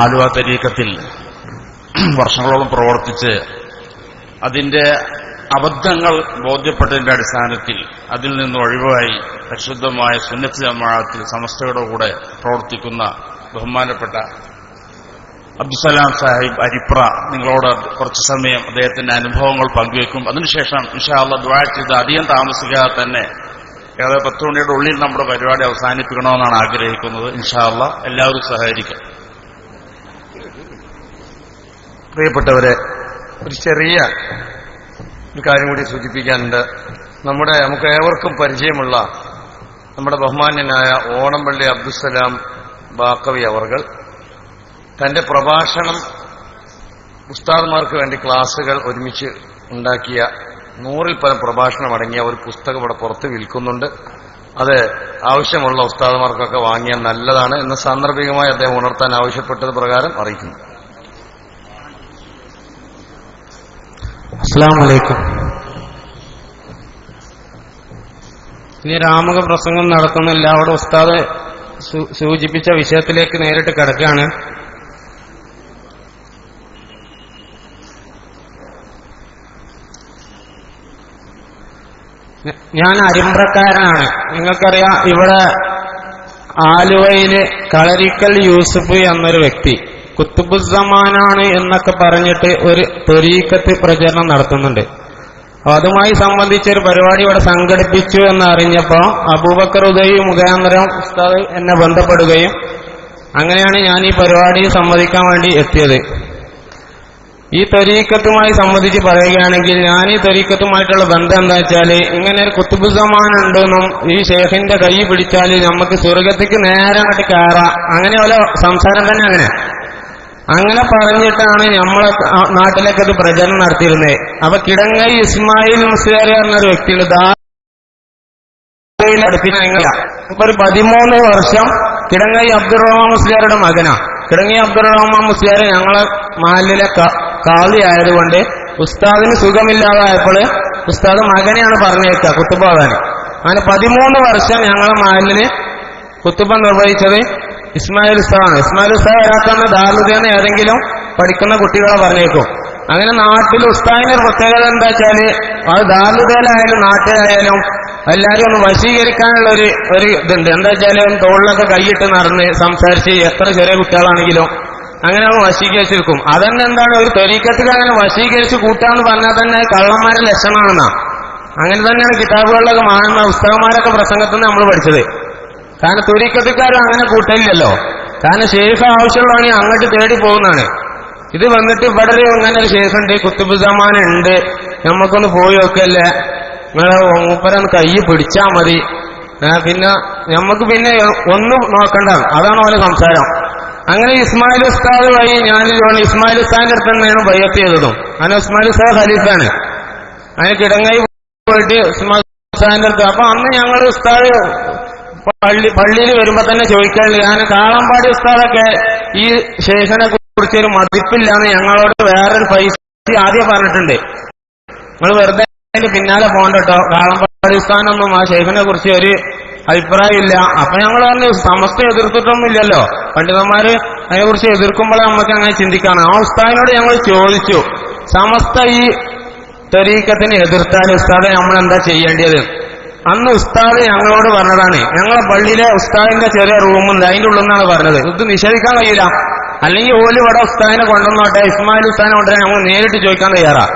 ആലുവ തരീക്കത്തിൽ വർഷങ്ങളോളം പ്രവർത്തിച്ച് അതിന്റെ അബദ്ധങ്ങൾ ബോധ്യപ്പെട്ടതിന്റെ അടിസ്ഥാനത്തിൽ അതിൽ നിന്ന് ഒഴിവായി പരിശുദ്ധമായ സുന്നത്ത് ജമാഅത്തിൽ സമസ്തയുടെ കൂടെ പ്രവർത്തിക്കുന്ന ബഹുമാനപ്പെട്ട അബ്ദുസലാം സാഹിബ് അരിപ്ര നിങ്ങളോട് കുറച്ച് സമയം അദ്ദേഹത്തിന്റെ അനുഭവങ്ങൾ പങ്കുവെക്കും. അതിനുശേഷം ഇൻഷാല്ല ദ്വാ ചെയ്ത് അധികം താമസിക്കാതെ തന്നെ ഏതാ പത്ത് മണിയുടെ ഉള്ളിൽ നമ്മുടെ പരിപാടി അവസാനിപ്പിക്കണമെന്നാണ് ആഗ്രഹിക്കുന്നത്. ഇൻഷാല്ല എല്ലാവരും സഹകരിക്കും. പ്രിയപ്പെട്ടവരെ ഒരു ചെറിയ ഒരു കാര്യം കൂടി സൂചിപ്പിക്കാനുണ്ട്. നമ്മുടെ നമുക്ക് ഏവർക്കും പരിചയമുള്ള നമ്മുടെ ബഹുമാന്യനായ ഓണംപള്ളി അബ്ദുസലാം ബാക്കവി അവർകൾ തന്റെ പ്രഭാഷണം ഉസ്താദ്മാർക്ക് വേണ്ടി ക്ലാസുകൾ ഒരുമിച്ച് ഉണ്ടാക്കിയ നൂറിൽ പരം പ്രഭാഷണം അടങ്ങിയ ഒരു പുസ്തകം ഇവിടെ പുറത്ത് വിൽക്കുന്നുണ്ട്. അത് ആവശ്യമുള്ള ഉസ്താദ്മാർക്കൊക്കെ വാങ്ങിയാൽ നല്ലതാണ് എന്ന് സാന്ദർഭികമായി അദ്ദേഹം ഉണർത്താൻ ആവശ്യപ്പെട്ടത് പ്രകാരം അറിയിക്കുന്നു. അസ്സാം വലൈക്കും ഇനി രാമക പ്രസംഗം നടത്തുന്നില്ല അവിടെ ഉസ്താദ് സൂചിപ്പിച്ച വിഷയത്തിലേക്ക് നേരിട്ട് കിടക്കുകയാണ്. ഞാൻ അരിമ്പ്രക്കാരനാണ്. നിങ്ങൾക്കറിയാം ഇവിടെ ആലുവയിലെ കളരിക്കൽ യൂസുഫ് എന്നൊരു വ്യക്തി. കുത്തുബുസമാനാണ് എന്നൊക്കെ പറഞ്ഞിട്ട് ഒരു തൊരീക്കത്ത് പ്രചരണം നടത്തുന്നുണ്ട്. അതുമായി സംബന്ധിച്ച് ഒരു പരിപാടി ഇവിടെ സംഘടിപ്പിച്ചു എന്ന് അറിഞ്ഞപ്പോ അബൂബക്കർ ഉദയ് മുഖാന്തരം ഉസ്താദ് എന്നെ ബന്ധപ്പെടുകയും അങ്ങനെയാണ് ഞാൻ ഈ പരിപാടി സംവദിക്കാൻ വേണ്ടി എത്തിയത്. ഈ തൊരീക്കത്തുമായി സംബന്ധിച്ച് പറയുകയാണെങ്കിൽ ഞാൻ ഈ തൊരീക്കത്തുമായിട്ടുള്ള ബന്ധം എന്താ വെച്ചാൽ ഇങ്ങനെ ഒരു കുത്തുബുസമാൻ ഉണ്ടെന്നും ഈ ഷേഖിന്റെ കൈ പിടിച്ചാൽ നമുക്ക് സ്വർഗത്തേക്ക് നേരെ അങ്ങോട്ട് കയറാം. അങ്ങനെ ഓരോ സംസാരം തന്നെ അങ്ങനെ. അങ്ങനെ പറഞ്ഞിട്ടാണ് നമ്മളെ നാട്ടിലൊക്കെ അത് പ്രചരണം നടത്തിയിരുന്നത് അപ്പൊ കിടങ്ങൈ ഇസ്മായിൽ മുസ്ലിയാർ എന്നൊരു വ്യക്തിയുണ്ട്. ദാ അടുപ്പിന് ഇപ്പൊ ഒരു പതിമൂന്ന് വർഷം കിടങ്ങൈ അബ്ദുറഹ്മാൻ മുസ്ലിയാരുടെ മകനാ. കിടങ്ങൈ അബ്ദുറഹ്മാൻ മുസ്ലിയാർ ഞങ്ങളെ മാലിലെ കാളി ആയതുകൊണ്ട് ഉസ്താദിന് സുഖമില്ലാതായപ്പോൾ ഉസ്താദ് മകനെയാണ് പറഞ്ഞേക്കുക കുത്തുപോകാൻ അങ്ങനെ പതിമൂന്ന് വർഷം ഞങ്ങളെ മാലിന് കുത്തുബ നിർവഹിച്ചത് ഇസ്മായിൽ ഉസ്താദാണ്. ഇസ്മായിൽ ഉസ്താദ് ഒരാൾക്കാണ് ദാറുദ്ദീന്ന് ഏതെങ്കിലും പഠിക്കുന്ന കുട്ടികളെ പറഞ്ഞേക്കും. അങ്ങനെ നാട്ടിൽ ഉസ്താദിന്റെ പ്രത്യേകത എന്താ വെച്ചാൽ അത് ദാറുദേലായാലും നാട്ടിലായാലും എല്ലാരും ഒന്ന് വശീകരിക്കാനുള്ള ഒരു ഒരു ഇതുണ്ട്. എന്താ വെച്ചാൽ തോളിലൊക്കെ കൈയിട്ട് നടന്ന് സംസാരിച്ച് എത്ര ചെറിയ കുട്ടികളാണെങ്കിലും അങ്ങനെ അവൻ വശീകരിച്ചിരിക്കും അതന്നെ എന്താണ്? ഒരു തെരീക്കത്തിൽ അങ്ങനെ വശീകരിച്ച് കൂട്ടാന്ന് പറഞ്ഞാൽ തന്നെ കള്ളന്മാരെ ലക്ഷണമാണെന്നാ. അങ്ങനെ തന്നെയാണ് കിതാബുകളിലൊക്കെ മാറുന്ന പുസ്തകന്മാരൊക്കെ പ്രസംഗത്തിൽ നമ്മൾ പഠിച്ചത്. കാരണം തുരിക്കത്തിക്കാരും അങ്ങനെ കൂട്ടില്ലല്ലോ കാരണം ഷെയ്ഖ് ആവശ്യമുള്ളതാണെങ്കിൽ അങ്ങോട്ട് തേടി പോകുന്നതാണ്. ഇത് വന്നിട്ട് ഇവിടെ അങ്ങനെ ഒരു ഷെയ്ഖ് ഉണ്ട് കുത്തുബുസമാൻ ഉണ്ട്. നമുക്കൊന്ന് പോയി നോക്കല്ലേ. നിങ്ങളെ മൂപ്പരൊന്ന് കൈ പിടിച്ചാ മതി. പിന്നെ നമുക്ക് പിന്നെ ഒന്നും നോക്കണ്ട. അതാണ് ഓരോ സംസാരം. അങ്ങനെ ഇസ്മായിൽ ഉസ്താദ് വഴി ഞാൻ ഇസ്മായിൽ ഉസ്താദിന്റെ അടുത്ത് തന്നെയാണ് ബയ്യത്ത് ചെയ്തതും. അങ്ങനെ ഇസ്മായിൽ ഉസ്താദ് ഖലീഫാണ്. അതിന് കിടങ്ങായി പോയിട്ട് ഉസ്മാൻ ഉസ്താദിന്റെ അടുത്ത്. അപ്പൊ അന്ന് ഞങ്ങൾ ഉസ്താദ് പള്ളി പള്ളിയിൽ വരുമ്പോ തന്നെ ചോദിക്കാറുണ്ട് ഞാൻ കാളമ്പാടി ഉസ്താദൊക്കെ ഈ ശേഷനെ കുറിച്ച് ഒരു മതിപ്പില്ലാന്ന് ഞങ്ങളോട് വേറൊരു പൈസ ആദ്യം പറഞ്ഞിട്ടുണ്ട്. നിങ്ങൾ വെറുതെ പിന്നാലെ പോണ്ടോ കാളമ്പാടി ഉസ്താനൊന്നും ആ ശേഖനെ കുറിച്ച് ഒരു അഭിപ്രായമില്ല അപ്പൊ ഞങ്ങൾ പറഞ്ഞു സമസ്ത എതിർത്തിട്ടൊന്നുമില്ലല്ലോ പണ്ഡിതന്മാര് അതിനെക്കുറിച്ച് എതിർക്കുമ്പോഴേ നമുക്ക് അങ്ങനെ ചിന്തിക്കാണ്. ആ ഉസ്താദിനോട് ഞങ്ങൾ ചോദിച്ചു സമസ്ത ഈ തെരീക്കത്തിന് എതിർത്താൽ ഉസ്താദെ നമ്മൾ എന്താ ചെയ്യേണ്ടത്? അന്ന് ഉസ്താദ് ഞങ്ങളോട് പറഞ്ഞതാണ് ഞങ്ങളെ പള്ളിയിലെ ഉസ്താദിന്റെ ചെറിയ റൂമുണ്ട് അതിന്റെ ഉള്ളിൽ നിന്നാണ് പറഞ്ഞത്. ഇത് നിഷേധിക്കാൻ കഴിയില്ല. അല്ലെങ്കിൽ ഓൽ ഇവിടെ ഉസ്താദിനെ കൊണ്ടുവന്നോട്ടെ ഇസ്മായിൽ ഉസ്താദിനെ കൊണ്ടുവരാൻ ഞങ്ങൾ നേരിട്ട് ചോദിക്കാൻ തയ്യാറാ.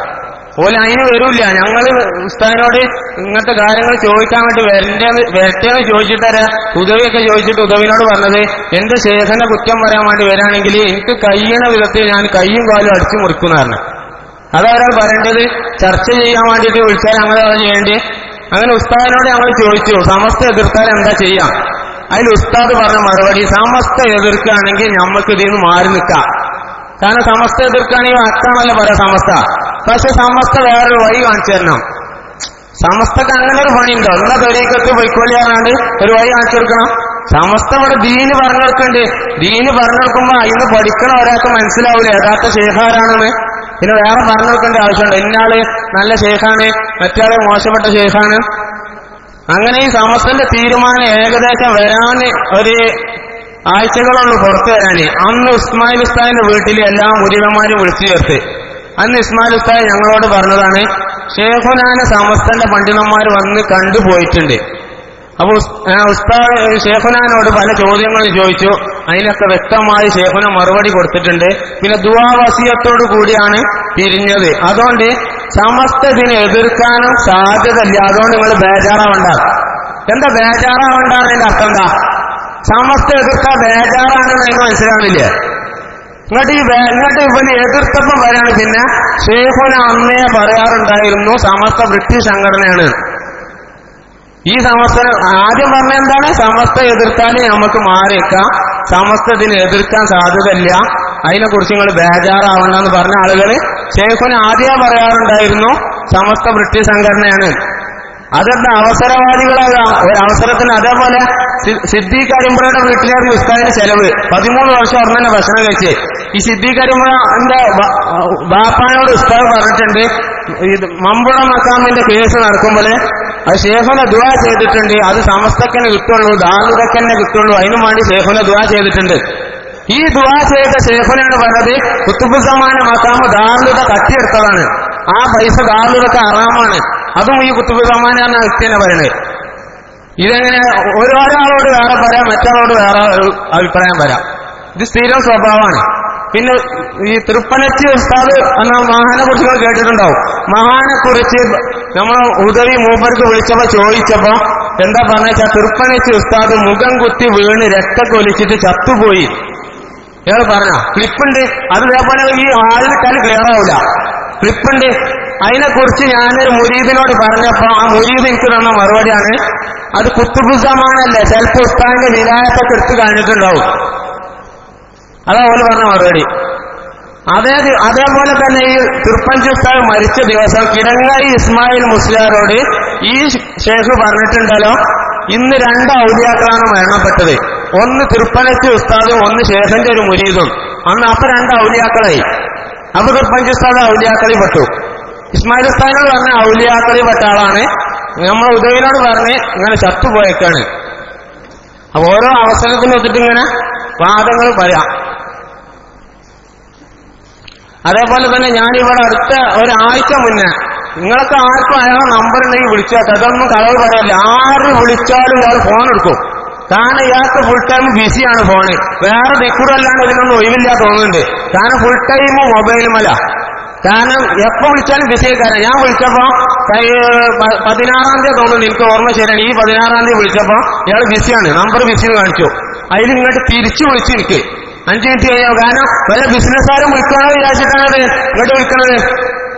ഓൽ അതിന് വരൂല്ല. ഞങ്ങൾ ഉസ്താദിനോട് ഇങ്ങനത്തെ കാര്യങ്ങൾ ചോദിക്കാൻ വേണ്ടി വരണ്ടേന്ന് വരട്ടേന്ന് ചോദിച്ചിട്ടേ ഉദവിയൊക്കെ ചോദിച്ചിട്ട് ഉദവിനോട് പറഞ്ഞത് എന്റെ ശേഖരനെ കുറ്റം പറയാൻ വേണ്ടി വരാണെങ്കിൽ എനിക്ക് കയ്യണ വിധത്തിൽ ഞാൻ കയ്യും കാലും അടിച്ചു മുറിക്കുന്നതാണ് അതവരാൾ പറയേണ്ടത്? ചർച്ച ചെയ്യാൻ വേണ്ടിയിട്ട് വിളിച്ചാൽ ഞങ്ങൾ അത് ചെയ്യേണ്ടി അങ്ങനെ ഉസ്താദിനോട് ഞങ്ങൾ ചോദിച്ചു സമസ്ത എതിർത്താൽ എന്താ ചെയ്യാം? അതിൽ ഉസ്താദ് പറഞ്ഞ മറുപടി സമസ്ത എതിർക്കുകയാണെങ്കിൽ ഞമ്മക്ക് ഇതിൽ നിന്ന് മാറി നിൽക്കാം. കാരണം സമസ്ത എതിർക്കുകയാണെങ്കിൽ അക്കാണല്ലോ പറയാ സമസ്ത. പക്ഷെ സമസ്ത വേറൊരു വഴി കാണിച്ചു തരണം. സമസ്തക്ക് അങ്ങനെ ഒരു പണിയുണ്ടോ? എന്നാ തൊരീക്കത്ത് പൊയ്ക്കൊള്ളിയാനാണ്ട് ഒരു വഴി കാണിച്ചു കൊടുക്കണം. സമസ്ത ഇവിടെ ദീന് പറഞ്ഞെടുക്കണ്ട് ദീന് പറഞ്ഞെടുക്കുമ്പോ അതിന് പഠിക്കണ ഒരാൾക്ക് മനസ്സിലാവില്ല യഥാർത്ഥ ശേഖാരാണെന്ന്. പിന്നെ വേറെ പറഞ്ഞു നോക്കേണ്ട ആവശ്യമുണ്ട്. ഇന്നാൾ നല്ല ശേഖാണ് മറ്റാൾ മോശപ്പെട്ട ശേഖാണ്. അങ്ങനെ ഈ സമസ്തന്റെ തീരുമാനം ഏകദേശം വരാൻ ഒരു ആഴ്ചകളുള്ളൂ പുറത്തു വരാന്. അന്ന് ഉസ്മാൻ ഉസ്താദിന്റെ വീട്ടിൽ എല്ലാ മുരികന്മാരും വിളിച്ചു ചേർത്ത്. അന്ന് ഇസ്മായിൽ ഉസ്താദ് ഞങ്ങളോട് പറഞ്ഞതാണ് ഷേഖുനാന സമസ്തന്റെ പണ്ഡിതന്മാർ വന്ന് കണ്ടുപോയിട്ടുണ്ട്. അപ്പൊ ഉസ്താദ് ഷേഖുനാനോട് പല ചോദ്യങ്ങളും ചോദിച്ചു. അതിനൊക്കെ വ്യക്തമായി ഷേഖുന മറുപടി കൊടുത്തിട്ടുണ്ട്. പിന്നെ ദുവാവസിയത്തോടു കൂടിയാണ് പിരിഞ്ഞത്. അതുകൊണ്ട് സമസ്ത ഇതിനെ എതിർക്കാനും സാധ്യതയില്ല. അതുകൊണ്ട് നിങ്ങൾ ബേജാറാവണ്ട. എന്താ ബേജാറാവണ്ടെന്നതിന്റെ അർത്ഥം എന്താ? സമസ്ത എതിർക്കാൻ ബേജാറാണെന്ന് നിങ്ങൾ മനസ്സിലാവില്ലേ എന്നിട്ട് ഈ എന്നിട്ട് ഇവന് എതിർത്തപ്പം വരാണ്. പിന്നെ ഷേഖുന അന്നേ പറയാറുണ്ടായിരുന്നു സമസ്ത ബ്രിട്ടീഷ് സംഘടനയാണ്. ഈ സമസ്ത ആദ്യം പറഞ്ഞ എന്താണ്? സമസ്ത എതിർത്താൽ നമുക്ക് മാറിയേക്കാം സമസ്തത്തിന് എതിർക്കാൻ സാധ്യതയില്ല. അതിനെക്കുറിച്ച് നിങ്ങൾ ബേജാറാവണ്ടെന്ന് പറഞ്ഞ ആളുകൾ ഷേഖുന് ആദ്യമേ പറയാറുണ്ടായിരുന്നു സമസ്ത ബ്രിട്ടീഷ് സംഘടനയാണ്. അതെന്താ? അവസരവാദികളാകാം. ഒരു അതേപോലെ സിദ്ദീഖ് അരിമ്പുഴയുടെ വീട്ടിലേക്ക് ഉസ്താദിന് ചെലവ്. പതിമൂന്ന് വർഷം അവിടെ തന്നെ ഭക്ഷണം കഴിച്ച്. ഈ സിദ്ദീഖ് അരിമ്പുഴ എന്റെ ബാപ്പാനോട് ഉസ്താദ് പറഞ്ഞിട്ടുണ്ട് ഇത് മമ്പുഴ മക്കാമിന്റെ കേസ് നടക്കുമ്പോൾ അത് ഷേഖുന ദുവാ ചെയ്തിട്ടുണ്ട്. അത് സമസ്തക്കനെ കിട്ടുള്ളൂ ദാറുകക്കന്നെ കിട്ടുള്ളൂ. അതിനും വേണ്ടി ഷേഖുന ദുവാ ചെയ്തിട്ടുണ്ട്. ഈ ദുവാ ചെയ്ത ഷേഖുനാണ് പറഞ്ഞത് കുത്തുബുസമാന മക്കാമ് ദാറുക കട്ടിയെടുത്തതാണ് ആ പൈസ ദാറുകൾക്ക് അറാമാണ് അതും ഈ വ്യക്തി തന്നെ പറയുന്നത് ഇതെങ്ങനെ ഒരാളോട് വേറെ പറയാം മറ്റൊരാളോട് വേറെ ഒരു അഭിപ്രായം വരാം ഇത് സ്ഥിരം സ്വഭാവമാണ്. പിന്നെ ഈ തൃപ്പനച്ചി ഉസ്താദ് എന്ന മഹാനെ കുറിച്ച് കേട്ടിട്ടുണ്ടാവും. മഹാനെ കുറിച്ച് നമ്മൾ ഉദവി മൂപ്പർക്ക് വിളിച്ചപ്പോ ചോദിച്ചപ്പോ എന്താ പറഞ്ഞാ തൃപ്പനച്ചി ഉസ്താദ് മുഖം കുത്തി വീണ് രക്തക്കൊലിച്ചിട്ട് ചത്തുപോയി. ഇയാൾ പറഞ്ഞ? ക്ലിപ്പുണ്ട്. അത് ഇതേപോലെ ഈ ആളിട്ടാൽ ക്ലിയർ ആവില്ല ക്ലിപ്പുണ്ട്. അതിനെക്കുറിച്ച് ഞാനൊരു മുരീദിനോട് പറഞ്ഞപ്പോ ആ മുരീദ് എനിക്ക് തന്ന മറുപടിയാണ് അത് കുത്തുബുസമാനല്ലേ? ചിലപ്പോ ഉസ്താദിന്റെ വിലായത്തൊക്കെ എടുത്തു കഴിഞ്ഞിട്ടുണ്ടാവും അതാ പോലെ പറഞ്ഞ മറുപടി. അതേ അതേപോലെ തന്നെ ഈ തിരുപ്പഞ്ചി ഉസ്താദ് മരിച്ച ദിവസം കിടങ്ങായി ഇസ്മായിൽ മുസ്ലിയാരോട് ഈ ഷേഖ് പറഞ്ഞിട്ടുണ്ടല്ലോ ഇന്ന് രണ്ട് ഔലിയാക്കളാണ് മരണപ്പെട്ടത്. ഒന്ന് തിരുപ്പനച്ചി ഉസ്താദും ഒന്ന് ശേഖന്റെ ഒരു മുരീദും അന്ന് അപ്പൊ രണ്ട് ഔലിയാക്കളായി. അപ്പൊ തിരുപ്പഞ്ചി ഉസ്താദ് ഔലിയാക്കളിൽ പെട്ടു. ഇസ്മായിൽ ഉസ്താദിനോട് പറഞ്ഞ ഔലിയാക്കളിൽ പെട്ട ആളാണ്. നമ്മൾ ഉദയനോട് പറഞ്ഞ് ഇങ്ങനെ ചത്തുപോയേക്കാണ്. അപ്പൊ ഓരോ അവസരത്തിന് വെച്ചിട്ട് ഇങ്ങനെ വാദങ്ങൾ പറയാം. അതേപോലെ തന്നെ ഞാനിവിടെ അടുത്ത ഒരാഴ്ച മുന്നേ നിങ്ങൾക്ക് ആർക്കും അയാളെ നമ്പർ ഉണ്ടെങ്കിൽ വിളിച്ചാൽ അതൊന്നും കളവ് പറയല്ല. ആര് വിളിച്ചാലും ഇയാൾ ഫോൺ എടുക്കും. കാരണം ഇയാൾക്ക് ഫുൾ ടൈം ബിസിയാണ് ഫോണ് വേറെ ദിക്കുറല്ലാണ്ട് ഇതിനൊന്നും ഒഴിവില്ല തോന്നുന്നുണ്ട്. കാരണം ഫുൾ ടൈം മൊബൈലുമല്ല കാരണം എപ്പോ വിളിച്ചാലും കാരണം ഞാൻ വിളിച്ചപ്പോ പതിനാറാം തീയതി തോന്നുന്നു എനിക്ക് ഓർമ്മ ശരിയാണ്. ഈ പതിനാറാം തീയതി വിളിച്ചപ്പോ ഇയാൾ ബിസിയാണ് നമ്പർ ബിസി കാണിച്ചു. അതിൽ ഇങ്ങോട്ട് തിരിച്ചു വിളിച്ചു എനിക്ക്. അഞ്ചു മിനിറ്റ് കഴിയാം? കാരണം വല്ല ബിസിനസ്സുകാരും വിളിക്കണോ വിചാരിച്ചിട്ടാണ് ഇങ്ങോട്ട് വിളിക്കണത്.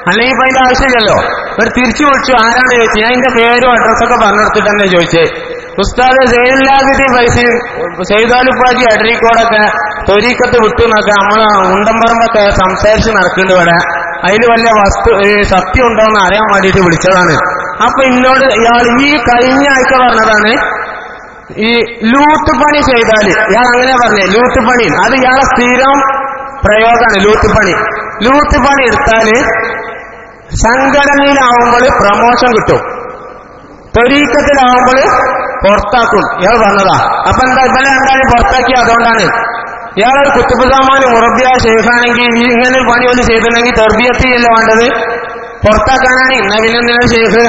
അല്ലെങ്കിൽ ഇപ്പൊ അതിന്റെ ആവശ്യമില്ലല്ലോ. ഒരു തിരിച്ചു വിളിച്ചു. ആരാണ് ചോദിച്ചു ഞാൻ എന്റെ പേരും അഡ്രസ്സൊക്കെ പറഞ്ഞെടുത്തിട്ട് തന്നെ ചോദിച്ചേ ഉസ്താദ് ജയിലാഗിരി പൈസ ചെയ്താലിപ്പാജി അടരിക്കോടൊക്കെ തൊരീക്കത്ത് വിട്ടു എന്നൊക്കെ നമ്മൾ ഉണ്ടമ്പറമ്പൊക്കെ സംസാരിച്ച് നടക്കുന്നുണ്ട് ഇവിടെ. അതിൽ വല്ല വസ്തു സത്യം ഉണ്ടോ എന്ന് അറിയാൻ വേണ്ടിയിട്ട് വിളിച്ചതാണ്. അപ്പൊ ഇന്നോട് ഇയാൾ ഈ കഴിഞ്ഞ ആഴ്ച പറഞ്ഞതാണ് ഈ ലൂട്ട് പണി ചെയ്താൽ ഇയാൾ അങ്ങനെ പറഞ്ഞേ ലൂട്ട് പണി. അത് ഇയാളെ സ്ഥിരം പ്രയോഗമാണ് ലൂട്ട് പണി. ലൂട്ട് പണി എടുത്താൽ സംഘടനയിലാവുമ്പോൾ പ്രമോഷൻ കിട്ടും. തൊരീക്കത്തിലാവുമ്പോൾ പുറത്താക്കും. ഇയാൾ പറഞ്ഞതാ. അപ്പൊ എന്താ ഇവനെ എന്തായാലും പുറത്താക്കി അതുകൊണ്ടാണ്. ഇയാളൊരു കുത്തുബുസാമാന് മുറബിയ ഷെയ്ഖാണെങ്കിൽ ഈ ഇങ്ങനെ ഒരു പണി ഒന്ന് ചെയ്തിട്ടുണ്ടെങ്കിൽ തെർബിയത്തിയല്ല വേണ്ടത്? പുറത്താക്കാനാണ് ഇന്ന പിന്നെ ഷെയ്ഖ്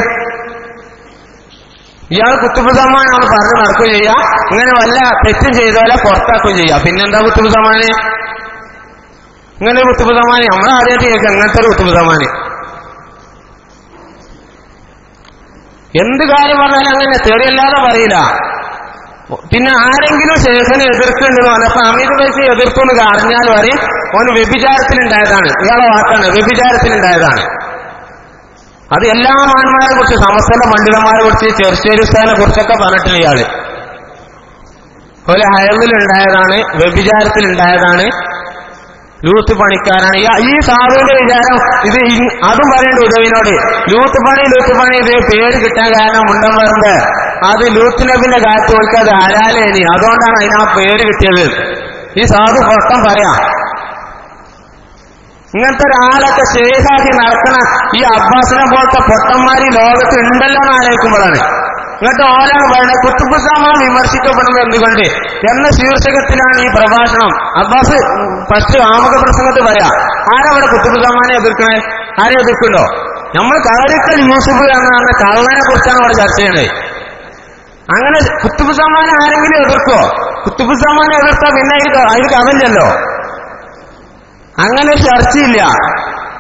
ഇയാൾ കുത്തുബുസമാനാണ് പറഞ്ഞ് നടക്കുകയും ചെയ്യുക. ഇങ്ങനെ വല്ല തെറ്റും ചെയ്താലെ പുറത്താക്കുകയും ചെയ്യുക. പിന്നെന്താ കുത്തുബുസമാന് ഇങ്ങനെ ഒരു നമ്മൾ ആദ്യമായിട്ട് കേൾക്കുക. അങ്ങനത്തെ ഒരു കുത്തുബുസമാന് എന്ത് കാര്യം പറഞ്ഞാലും അങ്ങനെ തെറിയല്ലാതെ പറയില്ല. പിന്നെ ആരെങ്കിലും ശേഖനെ എതിർക്കുന്നുണ്ടെന്ന് പറഞ്ഞപ്പോ അമിത് പൈസ എതിർത്തു എന്ന് അറിഞ്ഞാൽ പറയും ഓൻ വ്യഭിചാരത്തിലുണ്ടായതാണ്. ഇയാളെ വാക്കാണ് വ്യഭിചാരത്തിലുണ്ടായതാണ്. അത് എല്ലാ മാന്മാരെ കുറിച്ച് സമസ്ത പണ്ഡിതന്മാരെ കുറിച്ച് ചെറുശ്ശേരി ഉസ്താദിനെ കുറിച്ചൊക്കെ പറഞ്ഞിട്ടില്ല ഇയാൾ. ഒരു അയവിലുണ്ടായതാണ് വ്യഭിചാരത്തിലുണ്ടായതാണ് ലൂത്ത് പണിക്കാരാണ്. ഈ- സാധുവിന്റെ വിചാരം ഇത് അതും പറയേണ്ട ഉദവിനോട്. ലൂത്ത് പണി ലൂത്ത് പണി ഇത് പേര് കിട്ടാൻ കാരണം ഉണ്ടെന്ന് പറമ്പ് അത് ലൂത്ത് നബിന്റെ കാറ്റ് പോയിട്ട് അത് അതുകൊണ്ടാണ് അതിന് ആ പേര് കിട്ടിയത്. ഈ സാധു പൊട്ടം പറയാം. ഇങ്ങനത്തെ ഒരാളൊക്കെ ശേഖാക്കി നടക്കണ ഈ അബ്ബാസിനെ പോലത്തെ പൊട്ടന്മാരി ലോകത്ത് ഉണ്ടല്ലോ എന്ന് ആലോചിക്കുമ്പോഴാണ്. എന്നിട്ട് ഓരാണ് പറയുന്നത് കുത്തുബുസാമ വിമർശിക്കപ്പെടുന്നത് എന്തുകൊണ്ട്? എന്ന ശീർഷകത്തിലാണ് ഈ പ്രഭാഷണം. അബ്ബാസ് ഫസ്റ്റ് ആമുഖ പ്രസംഗത്തിൽ പറയാം ആരവിടെ കുത്തുബുസാമാനെ എതിർക്കണേ? ആരെ എതിർക്കുണ്ടോ? നമ്മൾ കളരിക്കൽ യൂസുഫ് എന്ന് പറഞ്ഞ കള്ളനെ കുറിച്ചാണ് അവിടെ ചർച്ച ചെയ്യണത് അങ്ങനെ കുത്തുബുസാമാനെ ആരെങ്കിലും എതിർക്കോ കുത്തുബുസാമാനെ എതിർത്താൽ പിന്നെ അതിൽ കഥയില്ലല്ലോ അങ്ങനെ ചർച്ചയില്ല.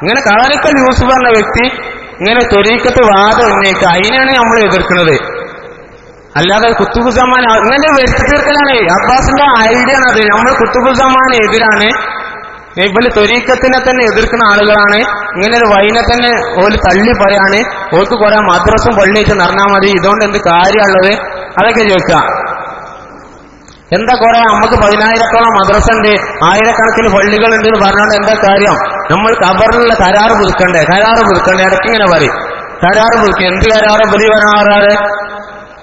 ഇങ്ങനെ കളരിക്കൽ യൂസുഫ് എന്ന വ്യക്തി ഇങ്ങനെ തൊരീക്കത്ത് വാദം ഉന്നയിക്കുക അതിനാണ് നമ്മൾ എതിർക്കുന്നത്. അല്ലാതെ കുത്തുബുസമാൻ ഇങ്ങനെ വരുത്തി തീർക്കലാണ് അബ്ബാസിന്റെ ഐഡിയ ആണ് അത്. നമ്മൾ കുത്തുബുസമാൻ എതിരാണ്. ഇവൽ തൊരീക്കത്തിനെ തന്നെ എതിർക്കുന്ന ആളുകളാണ്. ഇങ്ങനെ ഒരു വൈനെ തന്നെ ഓൽ തള്ളി പറയാണ്. ഓർക്ക് കുറെ മദ്രസും പള്ളിയിട്ട് നടന്നാൽ മതി. ഇതുകൊണ്ട് എന്ത് കാര്യമുള്ളത് അതൊക്കെ ചോദിക്കുക. എന്താ കുറെ നമുക്ക് പതിനായിരത്തോളം മദ്രസ ഉണ്ട് ആയിരക്കണക്കിന് പള്ളികൾ ഉണ്ട് എന്ന് പറഞ്ഞുകൊണ്ട് എന്താ കാര്യം? നമ്മൾ കബറിലുള്ള കരാറ് പുതുക്കണ്ടേ? കരാറ് പുതുക്കണ്ടേ? ഇടയ്ക്ക് ഇങ്ങനെ പറയും. കരാറ് പുതുക്കി. എന്ത് കരാറ്? ബലി വരാറാറ്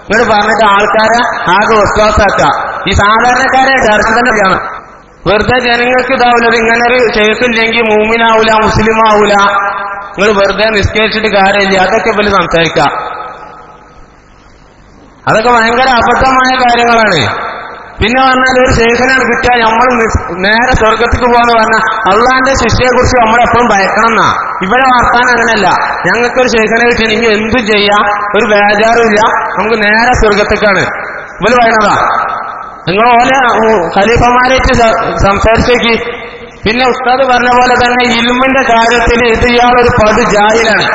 ഇങ്ങനെ പറഞ്ഞിട്ട് ആൾക്കാരെ ആകെ വിശ്വാസാക്കുക. ഈ സാധാരണക്കാരെ ചർച്ച തന്നെ ചെയ്യണം വെറുതെ ജനങ്ങൾക്ക് ഇതാവില്ല ഇങ്ങനെ ഒരു ഷെയ്ഖില്ലെങ്കിൽ മൂമിനാവൂല മുസ്ലിം ആവൂല നിങ്ങൾ വെറുതെ നിസ്കരിച്ചിട്ട് കാര്യമില്ല. അതൊക്കെ ഇവർ സംസാരിക്കാം. അതൊക്കെ ഭയങ്കര അബദ്ധമായ കാര്യങ്ങളാണ്. പിന്നെ പറഞ്ഞാൽ ഒരു ശേഖനാണ് കിട്ടിയാൽ നമ്മൾ നേരെ സ്വർഗത്തേക്ക് പോകാന്ന് പറഞ്ഞാൽ അള്ളാന്റെ ശിഷ്യയെ കുറിച്ച് നമ്മളെപ്പോഴും ഭയക്കണം എന്നാ. ഇവിടെ വാർത്താൻ അങ്ങനെയല്ല. ഞങ്ങൾക്കൊരു ശേഖനെ കിട്ടിയാൽ ഇനി എന്തും ചെയ്യാം. ഒരു ബേജാറുമില്ല നമുക്ക് നേരെ സ്വർഗത്തേക്കാണ് ഇവർ പറയണതാ നിങ്ങൾ ഓലെ ഖലീഫമാരേറ്റ് സംസാരിച്ചേക്ക്. പിന്നെ ഉസ്താദ് പറഞ്ഞ പോലെ തന്നെ ഇൽമിന്റെ കാര്യത്തിൽ ഇത് ഇയാളൊരു പടു ജാഹിലാണ്.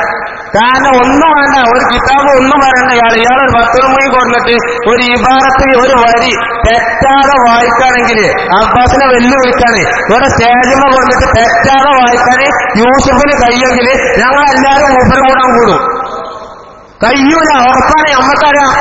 കാരണം ഒന്നും വേണ്ട ഒരു കിതാബ് ഒന്നും പറയണ്ട. ഇയാൾ ഇയാളൊരു ഒരു പത്തുറുമണി കൊടുത്തിട്ട് ഒരു ഇബാറത്ത് ഒരു വരി തെറ്റാതെ വായിക്കാണെങ്കിൽ അബ്ബാസിനെ വെല്ലുവിളിക്കാണ്. ഇവിടെ സ്റ്റേജിമ കൊണ്ടിട്ട് തെറ്റാതെ വായിക്കാൻ യൂസുഫിന് കഴിയെങ്കിൽ ഞങ്ങൾ എല്ലാവരും മൂപ്പരും കൂടാൻ കൂടും. കഴിയൂല ഉറപ്പാണ് നമ്മക്കറിയാം.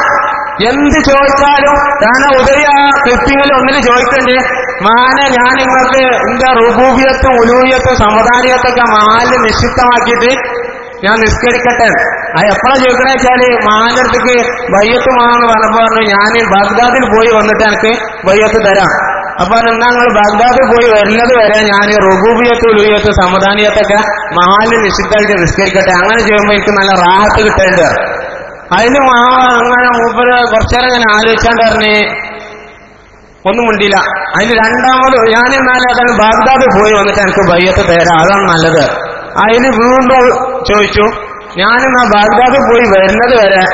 എന്ത് ചോദിച്ചാലും കാരണം ഉദയ ക്ലിപ്പിങ്ങിൽ ഒന്നിൽ ചോദിക്കണ്ടേ? മാനെ ഞാൻ നിങ്ങൾക്ക് എന്റെ റുബൂബിയത്തും ഉലൂയത്തും സമുദായത്തൊക്കെ മാൽ നിശ്ചിത്തമാക്കിയിട്ട് ഞാൻ നിസ്കരിക്കട്ടെ. അത് എപ്പോഴാ ചോദിക്കണേ വെച്ചാൽ മാനടുത്തേക്ക് വയ്യത്ത് വയ്യത്തുമാണെന്ന് പറഞ്ഞപ്പോ പറഞ്ഞു ഞാൻ ബാഗ്ദാദിൽ പോയി വന്നിട്ട് എനിക്ക് വയ്യത്ത് തരാം. അപ്പൊ എന്നാ നിങ്ങൾ ബാഗ്ദാദിൽ പോയി വരുന്നത് വരെ ഞാൻ റുബൂബിയത്ത് ഉലൂയത്ത് സമുദായത്തൊക്കെ മാൽ നിശ്ചിതമായിട്ട് നിസ്കരിക്കട്ടെ. അങ്ങനെ ചെയ്യുമ്പോൾ എനിക്ക് നല്ല റാഹത്ത് കിട്ടേണ്ടത് അതിന് അങ്ങനെ മൂപ്പര് കുറച്ചേരം ഇങ്ങനെ ആലോചിച്ചാണ്ട് പറഞ്ഞ് ഒന്നും മുണ്ടില്ല അതിന് രണ്ടാമത് ഞാൻ എന്നാലും അതാണ് ബാഗ്ദാദ് പോയി വന്നിട്ട് എനിക്ക് ബയ്യത്ത് തരാം. അതാണ് നല്ലത്. അതിന് വീണ്ടും ചോദിച്ചു ഞാനിന്നാ ബാഗ്ദാദ് പോയി വരുന്നത് വരെ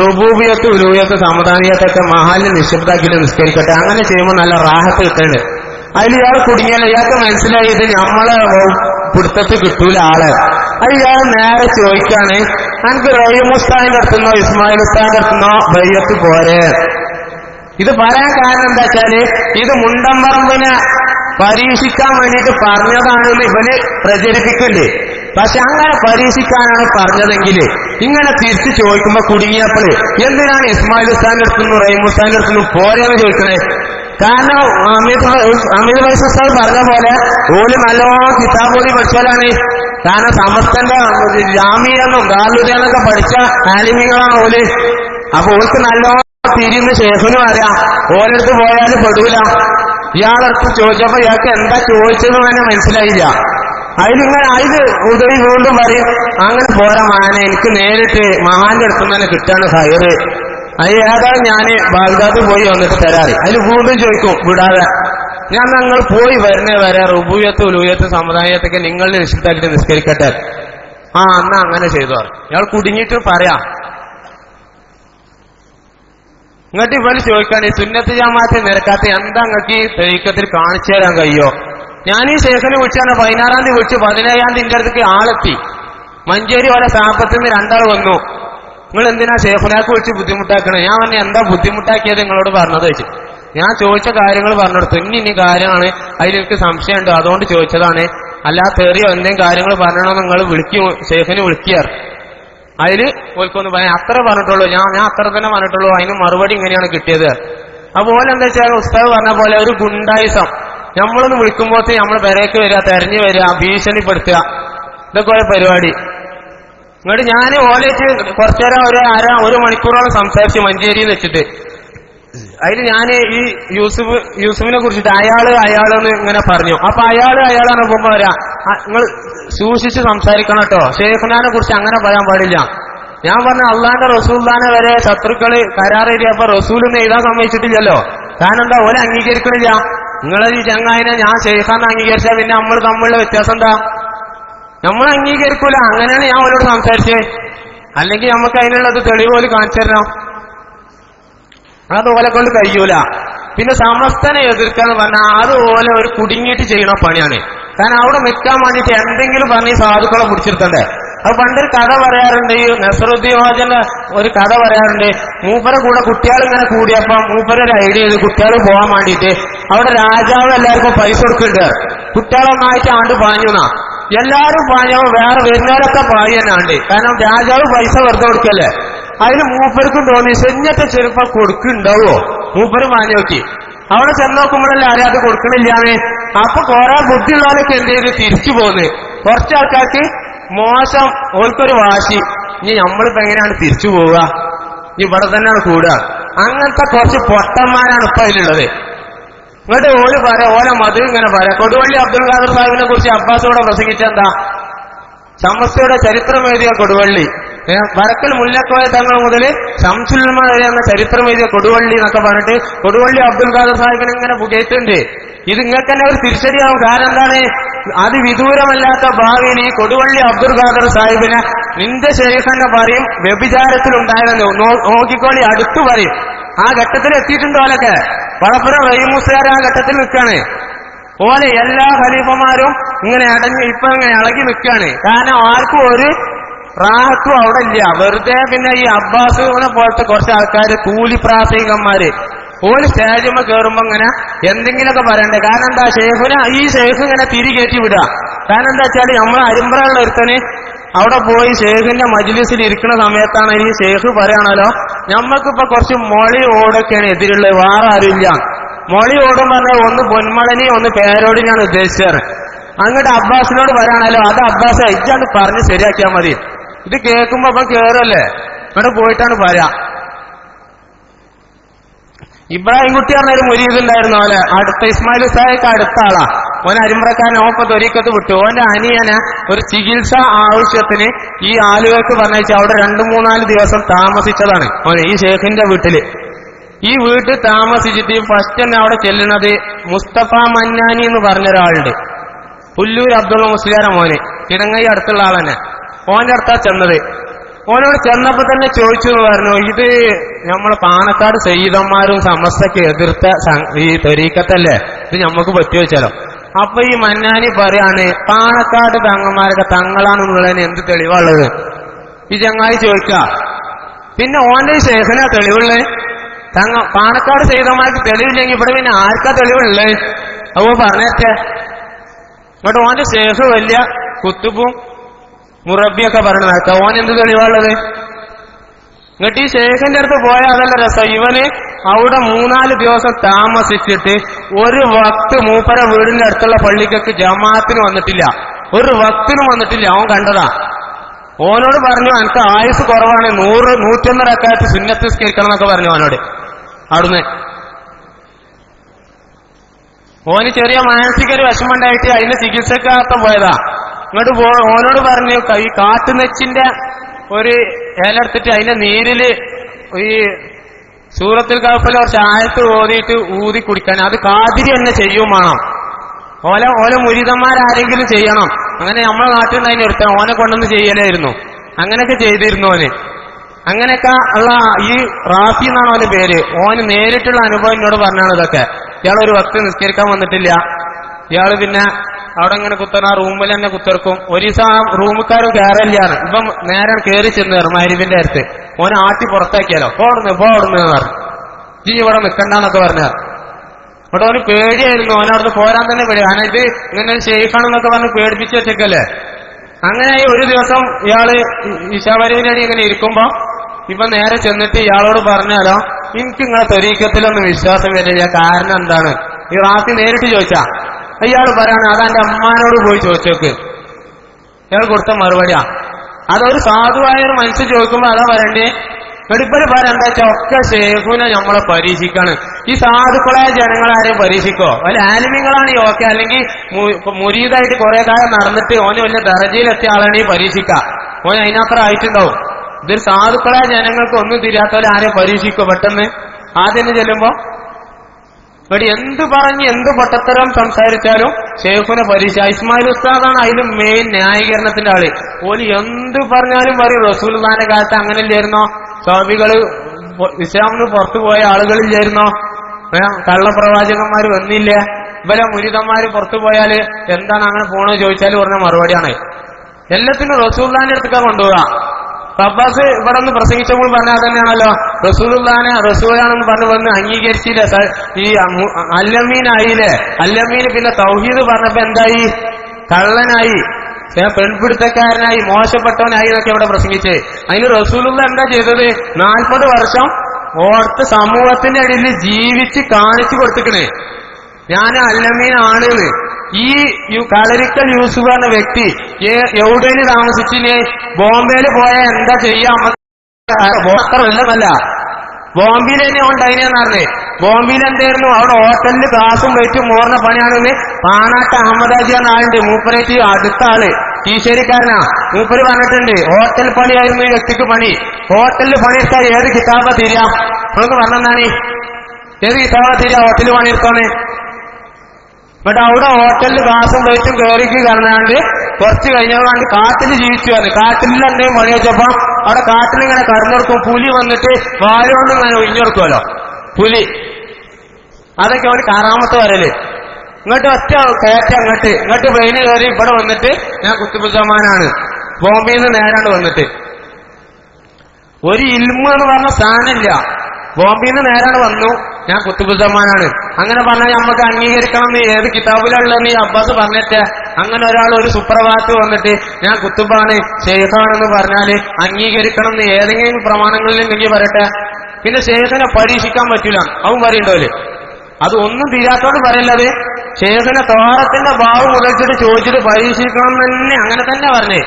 റുബൂബിയത്ത് ഉലൂയത്ത് സമദാനിയത്തൊക്കെ മഹാലിന് നിശബ്ദാക്കിയിട്ട് നിസ്കരിക്കട്ടെ. അങ്ങനെ ചെയ്യുമ്പോൾ നല്ല റാഹത്ത് കിട്ടുന്നുണ്ട്. അതിൽ ഇയാൾ കുടുങ്ങിയാൽ ഇയാൾക്ക് മനസ്സിലായി ഇത് നമ്മളെ പിടുത്തത്തിൽ കിട്ടൂല ആൾ. അത് ഞാൻ നേരെ ചോദിക്കാണ്. എനിക്ക് റഹീം ഉസ്താദിന്റെ അടുത്തുനിന്നോ ഇസ്മായിൽ ഉസ്താൻ അടുത്തുനിന്നോ ബയ്യത്ത് പോരെ? ഇത് പറയാൻ കാരണം എന്താ വെച്ചാൽ ഇത് മുണ്ടമ്പറമ്പിനെ പരീക്ഷിക്കാൻ വേണ്ടിയിട്ട് പറഞ്ഞതാണെന്ന് ഇവന് പ്രചരിപ്പിക്കണ്ടേ. പക്ഷെ അങ്ങനെ പരീക്ഷിക്കാനാണ് പറഞ്ഞതെങ്കിൽ ഇങ്ങനെ തിരിച്ചു ചോദിക്കുമ്പോ കുടുങ്ങിയപ്പോൾ എന്തിനാണ് ഇസ്മായിൽ ഉസ്താൻ അടുത്തുനിന്നും റഹീം ഉസ്താദിന്റെ അടുത്തുനിന്നും പോരെന്ന് ചോദിക്കണേ? കാരണം അമിത് അമിത് വൈസ് പറഞ്ഞ പോലെ ഓൽ നല്ലോണം കിതാബോധി പഠിച്ചാലാണ് കാരണം സമസ്തന്റെ ജാമിയെന്നും ദാലുദെന്നൊക്കെ പഠിച്ച ആലിമികളാണ് ഓൽ. അപ്പൊ ഓൾക്ക് നല്ലോണം തിരിഞ്ഞ് ശേഖനും അറിയാം ഓരടുത്ത് പോയാലും പെടൂല. ഇയാളടുത്ത് ചോദിച്ചപ്പോ ഇയാൾക്ക് എന്താ ചോദിച്ചതെന്ന് തന്നെ മനസ്സിലായില്ല. അതിലിങ്ങനെ അതിൽ ഉദവി വീണ്ടും പറയും അങ്ങനെ പോരാ മാനെ എനിക്ക് നേരിട്ട് മഹാന്റെ അടുത്ത് തന്നെ കിട്ടാണ് ഹയറ് അത് ഏതായാലും ഞാൻ ബാഗ്ദാദ് പോയി വന്നിട്ട് തരാറ്. അതിൽ വീണ്ടും ചോദിക്കും വിടാതെ. ഞാൻ നിങ്ങൾ പോയി വരുന്നേ വരെ റുബൂയത്ത് ഉലൂയത്ത് സമുദായത്തൊക്കെ നിങ്ങളുടെ രക്ഷിതായിട്ട് നിസ്കരിക്കട്ടെ. ആ അന്ന് അങ്ങനെ ചെയ്തു ഇയാൾ കുടുങ്ങിയിട്ട് പറയാം. എന്നിട്ട് ഇവർ ചോദിക്കാണ് ഈ സുന്നത്ത് ജമാഅത്തെ നിരക്കാത്ത എന്താ നിങ്ങൾക്ക് ഈ തെയ്ക്കത്തിൽ കാണിച്ചു തരാൻ കഴിയോ? ഞാൻ ഈ ശേഖനെ വിളിച്ചാണ് പതിനാറാം തീയതി വിളിച്ച് പതിനേഴാം തീയതി എന്റെ അടുത്തേക്ക് ആളെത്തി. മഞ്ചേരി വരെ സാപ്പത്തിൽ നിന്ന് രണ്ടാൾ വന്നു. നിങ്ങൾ എന്തിനാ ഷേഖുനാക്ക് വിളിച്ച് ബുദ്ധിമുട്ടാക്കണേ? ഞാൻ പറഞ്ഞ എന്താ ബുദ്ധിമുട്ടാക്കിയത്? നിങ്ങളോട് പറഞ്ഞത് വെച്ച്. ഞാൻ ചോദിച്ച കാര്യങ്ങൾ പറഞ്ഞെടുത്തു. ഇനി ഇനി കാര്യമാണ്. അതിലെനിക്ക് സംശയമുണ്ട്. അതുകൊണ്ട് ചോദിച്ചതാണ്. അല്ലാതെ തെറിയോ എന്തെങ്കിലും കാര്യങ്ങൾ പറഞ്ഞണോ നിങ്ങൾ വിളിക്കും ഷേഖിന് വിളിക്കാറ്? അതിൽ ഓൽക്കൊന്ന് പറയാം. അത്ര പറഞ്ഞിട്ടുള്ളൂ. ഞാൻ ഞാൻ അത്ര തന്നെ പറഞ്ഞിട്ടുള്ളൂ. അതിന് മറുപടി ഇങ്ങനെയാണ് കിട്ടിയത്. അതുപോലെ എന്താ വെച്ചാൽ ഉസ്താവ് പറഞ്ഞ പോലെ ഒരു ഗുണ്ടായിസം. നമ്മളൊന്ന് വിളിക്കുമ്പോഴത്തേ നമ്മൾ പെരയ്ക്ക് വരിക തെരഞ്ഞു വരിക ഭീഷണിപ്പെടുത്തുക. ഇതൊക്കെ ഒരു പരിപാടി. എന്നിട്ട് ഞാൻ ഓലേറ്റ് കുറച്ചേരം ഒരു അര ഒരു മണിക്കൂറോളം സംസാരിച്ചു മഞ്ചേരിയിൽ വെച്ചിട്ട് അതിൽ ഞാൻ ഈ യൂസുഫ് യൂസുഫിനെ കുറിച്ചിട്ട് അയാൾ അയാളെന്ന് ഇങ്ങനെ പറഞ്ഞു. അപ്പൊ അയാൾ അയാളാണ് പോകുമ്പോ വരാ നിങ്ങൾ സൂക്ഷിച്ച് സംസാരിക്കണം കേട്ടോ. ഷെയ്ഖുനാനെ കുറിച്ച് അങ്ങനെ പറയാൻ പാടില്ല. ഞാൻ പറഞ്ഞ അള്ളാന്റെ റസൂൽദാനെ വരെ ശത്രുക്കൾ കരാറേരിയപ്പോ റസൂലൊന്നും എഴുതാൻ സമ്മതിച്ചിട്ടില്ലല്ലോ. കാരണം എന്താ ഓലെ അംഗീകരിക്കണില്ല. നിങ്ങളെ ഈ ചങ്ങായിനെ ഞാൻ ഷെയ്ഖാന്ന് അംഗീകരിച്ചാൽ പിന്നെ നമ്മൾ തമ്മിലുള്ള വ്യത്യാസം എന്താ? നമ്മൾ അംഗീകരിക്കൂല. അങ്ങനെയാണ് ഞാൻ അവരോട് സംസാരിച്ചേ. അല്ലെങ്കിൽ നമുക്ക് അതിനുള്ളത് തെളിവ് പോലെ കാണിച്ചു തരണം? അത് ഓലെ കൊണ്ട് കഴിയൂല. പിന്നെ സമസ്തനെ എതിർക്കാന്ന് പറഞ്ഞാൽ അത് ഓലെ ഒരു കുടുങ്ങിയിട്ട് ചെയ്യണ പണിയാണ്. കാരണം അവിടെ നിൽക്കാൻ വേണ്ടിയിട്ട് എന്തെങ്കിലും പറഞ്ഞ് സാധുക്കളെ പിടിച്ചിരുത്തണ്ടേ അത് പണ്ടൊരു കഥ പറയാറുണ്ട് ഈ നസറുദ്ദീൻ ഹാജന്റെ ഒരു കഥ പറയാറുണ്ട്. മൂപ്പരെ കൂടെ കുട്ടികൾ ഇങ്ങനെ കൂടിയപ്പം മൂപ്പര ഒരു ഐഡിയ ചെയ്ത് കുട്ടികൾ പോകാൻ വേണ്ടിയിട്ട് അവിടെ രാജാവ് എല്ലാവർക്കും പൈസ കൊടുക്കുന്നുണ്ട്. കുട്ടികളൊന്നായിട്ട് ആണ്ട് പാഞ്ഞുന്നാ എല്ലാരും പാഞ്ഞപ്പോ വേറെ വരുന്നവരൊക്കെ പാഞ്ഞു തന്നെ ആണ്ട് കാരണം രാജാവ് പൈസ വെറുതെ കൊടുക്കല്ലേ? അതിന് മൂപ്പർക്കും തോന്നി സെഞ്ഞത്തെ ചെറുപ്പം കൊടുക്കുന്നുണ്ടാവോ? മൂപ്പര് മാനി നോക്കി അവിടെ ചെന്ന് നോക്കുമ്പോഴല്ലേ ആരും അത് കൊടുക്കണില്ലാന്ന്. അപ്പൊ കുറെ ബുദ്ധിയുള്ളവരൊക്കെ എന്ത് ചെയ്ത്? തിരിച്ചു പോന്ന്. കുറച്ച് ആൾക്കാർക്ക് മോശം ഓൾക്കൊരു വാശി. ഇനി നമ്മളിപ്പോ എങ്ങനെയാണ് തിരിച്ചു പോവുക? ഇവിടെ തന്നെയാണ് കൂടുക. അങ്ങനത്തെ കുറച്ച് പൊട്ടന്മാരാണ് ഇപ്പൊ അതിലുള്ളത്. ഇങ്ങോട്ട് ഓൽ പറ ഓല മധു ഇങ്ങനെ പറ കൊടുവള്ളി അബ്ദുൽ ഖാദർ സാഹിബിനെ കുറിച്ച് അബ്ബാസ് പ്രസംഗിച്ച പ്രസംഗിച്ചെന്താ? സമസ്തയുടെ ചരിത്രം എഴുതിയ കൊടുവള്ളി. വരക്കൽ മുല്ലക്കോയ തങ്ങൾ മുതൽ ശംസുൽമ വരെ എന്ന എഴുതിയ കൊടുവള്ളി എന്നൊക്കെ പറഞ്ഞിട്ട് കൊടുവള്ളി അബ്ദുൽ ഖാദർ സാഹിബിനെ ഇങ്ങനെ പുകയത്തുണ്ട് ഇത് നിങ്ങൾക്ക് തന്നെ ഒരു തിരിച്ചടിയാവും. കാരണം എന്താണ്? അതിവിദൂരമല്ലാത്ത ഭാവിയിൽ ഈ കൊടുവള്ളി അബ്ദുൽ ഖാദർ സാഹിബിനെ നിന്റെ ശേഖന്നെ പറയും വ്യഭിചാരത്തിലുണ്ടായിരുന്നു നോക്കിക്കോളി അടുത്തു പറയും. ആ ഘട്ടത്തിൽ എത്തിയിട്ടുണ്ടോ അതൊക്കെ വളപ്പുറം റഹീമുസ്കാർ ആ ഘട്ടത്തിൽ നിൽക്കാണ്. ഓലെ എല്ലാ ഖലീഫമാരും ഇങ്ങനെ അടഞ്ഞ് ഇപ്പൊ ഇങ്ങനെ ഇളകി നിൽക്കുകയാണ് കാരണം ആർക്കും ഒരു റാഹത്തും അവിടെ ഇല്ല വെറുതെ പിന്നെ ഈ അബ്ബാസ് പോലത്തെ കുറച്ച് ആൾക്കാര് കൂലി പ്രാസംഗികന്മാര്. ഓൽ സ്റ്റേജിമ്മ കയറുമ്പോ ഇങ്ങനെ എന്തെങ്കിലുമൊക്കെ പറയണ്ടേ. കാരണം എന്താ? ഷേഖിനെ ഈ ഷെയ്ഫ് ഇങ്ങനെ തിരി കയറ്റി വിടുക കാരണം എന്താ വെച്ചാൽ നമ്മളെ അരിമ്പറയുള്ള ഒരുത്തന് അവിടെ പോയി ഷെയ്ഖിന്റെ മജ്ലിസിൽ ഇരിക്കുന്ന സമയത്താണ് ഈ ഷെയ്ഖ് പറയണല്ലോ. നമ്മക്കിപ്പോ കുറച്ച് മൊളി ഓടൊക്കെയാണ് എതിരുള്ളത് വേറെ ആരുമില്ല. മൊളി ഓടും പറഞ്ഞാൽ ഒന്ന് പൊന്മളനി ഒന്ന് പേരോടിനാണ് ഉദ്ദേശിച്ചത് അങ്ങോട്ട് അബ്ബാസിനോട് പറയണല്ലോ. അത് അബ്ബാസ് ഇജ്ജാണ് പറഞ്ഞ് ശരിയാക്കിയാൽ മതി. ഇത് കേൾക്കുമ്പോ അപ്പൊ കേറല്ലേ? ഇവിടെ പോയിട്ടാണ് പറയാ ഇബ്രാഹിം കുട്ടി പറഞ്ഞൊരു മുരീതുണ്ടായിരുന്നു ഓലെ അടുത്ത ഇസ്മായിൽ സാഹിക്ക് അടുത്ത ആളാ. ഓൻ അരിമ്പ്രക്കാരൻ ഓപ്പത്ത് ഒരിക്കത്ത് വിട്ടു. ഓന്റെ അനിയന് ഒരു ചികിത്സ ആവശ്യത്തിന് ഈ ആലുവയ്ക്ക് പറഞ്ഞു അവിടെ രണ്ടു മൂന്നാൽ ദിവസം താമസിച്ചതാണ് ഓന് ഈ ഷേഖിന്റെ വീട്ടിൽ. ഈ വീട്ടിൽ താമസിച്ചിട്ട് ഫസ്റ്റ് തന്നെ അവിടെ ചെല്ലുന്നത് മുസ്തഫ മന്നാനി എന്ന് പറഞ്ഞ ഒരാളുണ്ട് പുല്ലൂർ അബ്ദുള്ള മുസ്ലിയാര മോനെ. കിടങ്ങൈ അടുത്തുള്ള ആൾ തന്നെ ഓന്റെ അടുത്താ ചെന്നത്. ഓനോട് ചെന്നപ്പോ തന്നെ ചോദിച്ചു പറഞ്ഞു ഇത് നമ്മളെ പാണക്കാട് സയ്യിദന്മാരും സമസ്തക്ക് എതിർത്ത ഈ തൊരീക്കത്തല്ലേ? ഇത് നമുക്ക് പറ്റി വെച്ചാലോ അപ്പൊ ഈ മന്നാനി പറയാണ് പാണക്കാട് തങ്ങന്മാരൊക്കെ തങ്ങളാണെന്നുള്ളതിന് എന്ത് തെളിവുള്ളത്? ഈ ചങ്ങായി ചോദിക്ക പിന്നെ ഓന്റെ ശേഷനാ തെളിവുള്ളത് തങ്ങ പാണക്കാട് സയ്യിദന്മാർക്ക് തെളിവില്ലെങ്കിൽ ഇവിടെ പിന്നെ ആർക്കാ തെളിവുള്ളത് അപ്പൊ പറഞ്ഞേറ്റേ ഇങ്ങോട്ട് ഓന്റെ ശേഷം വലിയ കുത്തുബും മുറബിയൊക്കെ പറഞ്ഞു നടക്കാം ഓൻ എന്ത് തെളിവാണുള്ളത് എന്നിട്ട് ഈ ശേഖന്റെ അടുത്ത് പോയാൽ അതല്ല രസം. ഇവന് അവിടെ മൂന്നാൽ ദിവസം താമസിച്ചിട്ട് ഒരു വക്ത് മൂപ്പര വീടിന്റെ അടുത്തുള്ള പള്ളിക്കൊക്കെ ജമാഅത്തിന് വന്നിട്ടില്ല. ഒരു വക്തിനും വന്നിട്ടില്ല. അവൻ കണ്ടതാ. ഓനോട് പറഞ്ഞു എനിക്ക് ആയുസ് കുറവാണ്. നൂറ് നൂറ്റൊന്നര അക്കാലത്ത് സുന്നത്ത് സ്കരിക്കണം എന്നൊക്കെ പറഞ്ഞു അവനോട് അവിടുന്ന്. ഓന് ചെറിയ മാനസിക ഒരു വിഷമമുണ്ടായിട്ട് അതിന്റെ ചികിത്സക്കാർത്ഥം പോയതാ. ഇങ്ങോട്ട് പോ ഓനോട് പറഞ്ഞു ഈ കാട്ടുനെച്ചിന്റെ ഒരു ഇല എടുത്തിട്ട് അതിന്റെ നീരിൽ ഈ സൂറത്തിൽ കപ്പൽ കുറച്ച് ആഴത്ത് ഓതിയിട്ട് ഊതി കുടിക്കാൻ. അത് കാതിരി തന്നെ ചെയ്യും വേണം. ഓല ഓല മുരിതന്മാരാരെങ്കിലും ചെയ്യണം. അങ്ങനെ നമ്മളെ നാട്ടിൽ നിന്ന് അതിനെടുത്ത ഓനെ കൊണ്ടൊന്ന് ചെയ്യലായിരുന്നു. അങ്ങനെയൊക്കെ ചെയ്തിരുന്നു ഓന്. അങ്ങനെയൊക്കെ ഉള്ള ഈ റാഫി എന്നാണ് അവന്റെ പേര്. ഓന് നേരിട്ടുള്ള അനുഭവം എന്നോട് പറഞ്ഞാണ് ഇതൊക്കെ. ഇയാൾ ഒരു വസ്തു നിസ്കരിക്കാൻ വന്നിട്ടില്ല. ഇയാൾ പിന്നെ അവിടെ ഇങ്ങനെ കുത്തണ? റൂമിൽ തന്നെ കുത്തിറക്കും ഒരു ദിവസം ആ റൂമുകാരും കയറില്ലാണ് ഇപ്പം നേരെ കയറി ചെന്ന് മരുവിന്റെ അടുത്ത്. ഓനെ ആട്ടി പുറത്താക്കിയാലോ? പോടുന്നു പോടുന്നു എന്ന് പറഞ്ഞു. ജീ ഇവിടെ നിൽക്കണ്ടെന്നൊക്കെ പറഞ്ഞു. ഇവിടെ ഓന് പേടിയായിരുന്നു. ഓനവിടുന്ന് പോരാൻ തന്നെ പേടി. കാരണം ഇത് ഇങ്ങനെ ഒരു ഷെയ്ഖാണെന്നൊക്കെ പറഞ്ഞ് പേടിപ്പിച്ച് വെച്ചേക്കല്ലേ. അങ്ങനെ ഒരു ദിവസം ഇയാൾ ഈശാവരുവിനടി ഇങ്ങനെ ഇരിക്കുമ്പോ ഇപ്പൊ നേരെ ചെന്നിട്ട് ഇയാളോട് പറഞ്ഞാലോ എനിക്ക് നിങ്ങളെ തൊരീക്കത്തിലൊന്നും വിശ്വാസം വരില്ല. കാരണം എന്താണ്? ഈ റാത്തി നേരിട്ട് ചോദിച്ചാ ഇയാൾ പറയാണ് അതാന്റെ അമ്മാനോട് പോയി ചോദിച്ചോക്ക്. ഇയാൾ കൊടുത്ത മറുപടിയാ. അതൊരു സാധുവായ ഒരു മനുഷ്യൻ ചോദിക്കുമ്പോ അതാ പറയണ്ടേ? വെടിപ്പൽ പറയാൻ എന്താ വെച്ചാൽ ഒക്കെ ഷേഖുനെ നമ്മളെ പരീക്ഷിക്കാണ്. ഈ സാധുക്കളായ ജനങ്ങളാരെയും പരീക്ഷിക്കോ? വല്ല ആലിമ്യങ്ങളാണ് ഓക്കെ. അല്ലെങ്കിൽ മുരീതായിട്ട് കുറെ കാലം നടന്നിട്ട് ഓന് വലിയ ദറജയിലെത്തിയ ആളാണ് ഈ പരീക്ഷിക്ക. ഓന് അതിനത്ര ആയിട്ടുണ്ടാവും. ഇതൊരു സാധുക്കളായ ജനങ്ങൾക്ക് ഒന്നും തിരിയാത്തവരെ ആരെയും പരീക്ഷിക്കോ പെട്ടെന്ന്? ആദ്യം ചെല്ലുമ്പോ ഇവിടെ എന്ത് പറഞ്ഞ് എന്ത് പൊട്ടത്തരം സംസാരിച്ചാലും ഷെയ്ഖുനെ പരീക്ഷ ഇസ്മായിൽ ഉസ്താദാണ് അതിലും മെയിൻ ന്യായീകരണത്തിന്റെ ആൾ. ഓൽ എന്ത് പറഞ്ഞാലും പറയും റസൂൽദാന്റെ കാലത്ത് അങ്ങനെ ഇല്ലായിരുന്നോ സ്വാമികൾ ഇസ്ലാമിന് പുറത്തു പോയ ആളുകളില്ലായിരുന്നോ? കള്ളപ്രവാചകന്മാർ വന്നില്ല. ഇവരെ മുരിതന്മാര് പുറത്തു പോയാൽ എന്താണ് അങ്ങനെ പോണെന്ന് ചോദിച്ചാൽ പറഞ്ഞ മറുപടിയാണ്. എല്ലാത്തിനും റസൂൽദാന്റെ അടുത്തേക്കാ കൊണ്ടുപോകാ അബ്ബാസ് ഇവിടെ നിന്ന് പ്രസംഗിച്ചപ്പോൾ പറഞ്ഞാൽ തന്നെയാണല്ലോ റസൂലുള്ളാനെ റസൂലാണെന്ന് പറഞ്ഞു വന്ന് അംഗീകരിച്ചില്ല. ഈ അല്ലമീൻ ആയില്ലേ അല്ലമീൻ പിന്നെ തൗഹീദ് പറഞ്ഞപ്പോ എന്തായി? കള്ളനായി. പെൺപിടുത്തക്കാരനായി മോശപ്പെട്ടവനായി എന്നൊക്കെ ഇവിടെ പ്രസംഗിച്ച്. അതിന് റസൂലുള്ള എന്താ ചെയ്തത്? നാൽപ്പത് വർഷം ഓർത്ത് സമൂഹത്തിന്റെ ഇടയിൽ ജീവിച്ച് കാണിച്ചു കൊടുത്തിക്കണേ. ഞാൻ അല്ലമീനാണ് ഈ കളരിക്കൽ യൂസുഫ് എന്ന വ്യക്തി എവിടെയും താമസിച്ചിന്? ബോംബെയിൽ പോയാൽ എന്താ ചെയ്യാ? അത്രല്ല ബോംബെയിൽ തന്നെ ഉണ്ടായിനെന്ന് പറഞ്ഞേ. ബോംബെയിൽ എന്തായിരുന്നു അവിടെ ഹോട്ടലിൽ ക്ലാസും വെച്ചും മോർന്ന പണിയാണെന്ന് പാനാട്ട് അഹമ്മദാജി എന്ന ആളുണ്ട് മൂപ്പരേറ്റ് അടുത്ത ആൾ ഈശ്വരിക്കാരനാ മൂപ്പര് പറഞ്ഞിട്ടുണ്ട് ഹോട്ടൽ പണിയായിരുന്നു ഈ വ്യക്തിക്ക് പണി. ഹോട്ടലിൽ പണിയെടുത്താൽ ഏത് കിതാബ തീരാം? നമുക്ക് പറഞ്ഞെന്താണ്? ഏത് കിതാബ തീരാ? ഹോട്ടലിൽ പണിയെടുത്തോണേ എന്നിട്ട് അവിടെ ഹോട്ടലിൽ ഗ്ലാസും പ്ലേറ്റും കയറിക്ക് കറങ്ങാണ്ട് കുറച്ച് കഴിഞ്ഞാണ്ട് കാട്ടിൽ ജീവിച്ചു വന്നു കാട്ടിൽ എന്തെങ്കിലും വെച്ചപ്പോ അവിടെ കാട്ടിൽ ഇങ്ങനെ കടന്നെടുക്കും പുലി വന്നിട്ട് വാലുകൊണ്ട് ഇങ്ങനെ ഒഴിഞ്ഞെടുക്കുമല്ലോ പുലി. അതൊക്കെ അവന് കാറാമത്ത് വരൽ ഇങ്ങോട്ട് ഒറ്റ കയറ്റ അങ്ങോട്ട്. ഇങ്ങോട്ട് വെയിന് കയറി ഇവിടെ വന്നിട്ട് ഞാൻ കുത്തുബുസമാനാണ് ബോംബെയിൽ നിന്ന് നേരാണ്ട് വന്നിട്ട്. ഒരു ഇൽമ എന്ന് പറഞ്ഞ സ്ഥാനമില്ല ബോംബെയിൽ നിന്ന് നേരാണ് വന്നു. ഞാൻ കുത്തുബുദ്ധമാനാണ് അങ്ങനെ പറഞ്ഞാൽ നമുക്ക് അംഗീകരിക്കണം എന്ന് ഏത് കിതാബിലുള്ളതെന്ന് ഈ അബ്ബാസ് പറഞ്ഞിട്ട് അങ്ങനെ ഒരാൾ ഒരു സുപ്രഭാത്ത് വന്നിട്ട് ഞാൻ കുത്തുബാണ് ഷെയ്ഖാണെന്ന് പറഞ്ഞാൽ അംഗീകരിക്കണം എന്ന് ഏതെങ്കിലും പ്രമാണങ്ങളിൽ ഉണ്ടെങ്കിൽ പറയട്ടെ. പിന്നെ ഷെയ്ഖിനെ പരീക്ഷിക്കാൻ പറ്റില്ല അവൻ പറയണ്ടോൽ? അത് ഒന്നും തീരാത്തോട് പറയല്ലത്. ഷെയ്ഖിനെ തോറത്തിന്റെ ഭാവ് മുതച്ചിട്ട് ചോദിച്ചിട്ട് പരീക്ഷിക്കണം തന്നെ അങ്ങനെ തന്നെ പറഞ്ഞേ.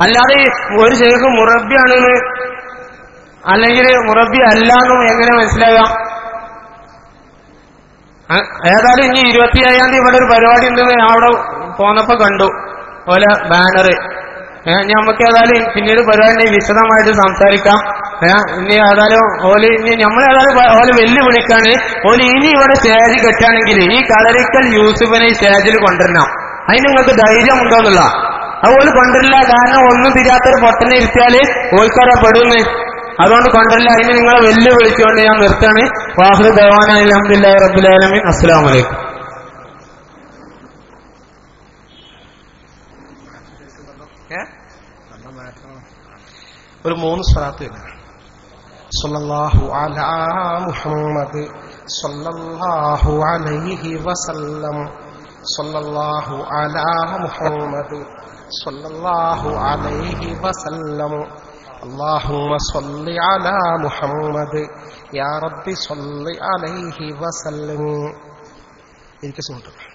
അല്ലാതെ ഒരു ഷെയ്ഖ് മുറബിയാണെന്ന് അല്ലെങ്കിൽ മുറബി അല്ലാന്നും എങ്ങനെ മനസ്സിലാകാം? ഏതായാലും ഇനി ഇരുപത്തി ഏഴാം തീയതി ഇവിടെ ഒരു പരിപാടി ഉണ്ടെന്ന് അവിടെ പോന്നപ്പോ കണ്ടു. പോലെ ബാനറ്. നമുക്ക് ഏതായാലും പിന്നീട് പരിപാടി വിശദമായിട്ട് സംസാരിക്കാം. ഇനി ഏതായാലും ഓൽ ഇനി നമ്മൾ ഏതായാലും ഓൽ വെല്ലുവിളിക്കാണ്. ഓൽ ഇനി ഇവിടെ സ്റ്റേജ് കെട്ടാണെങ്കിൽ ഈ കളരിക്കൽ യൂസുഫിനെ സ്റ്റേജിൽ കൊണ്ടുവരണം. അതിന് നിങ്ങൾക്ക് ധൈര്യം ഉണ്ടോന്നുള്ള അതുപോലെ കൊണ്ടുവരില്ല. കാരണം ഒന്നും തിരിയാത്തൊരു പൊട്ടനെ ഇരുത്തിയാൽ ഓൽക്കാരെ പെടുന്ന്. അതുകൊണ്ട് കണ്ടല്ല അതിന് നിങ്ങളെ വെല്ലുവിളിച്ചുകൊണ്ട് ഞാൻ നിർത്താണ് വാഹു ദേവാന അലഹദില്ലാ റബുലാലമീൻ അസ്സലാം വലൈക്കും ഒരു മൂന്ന് സ്ഥലത്ത് സല്ലല്ലാഹു അലാ മുഹമ്മദ് സല്ലല്ലാഹു അലൈഹി വസല്ലം. സല്ലല്ലാഹു അലാ മുഹമ്മദ് സല്ലല്ലാഹു അലൈഹി വസല്ലം. اللهم صل على محمد يا رب صل عليه وسلم ഇരിക്കെ സുഹൃത്തുക്കൾ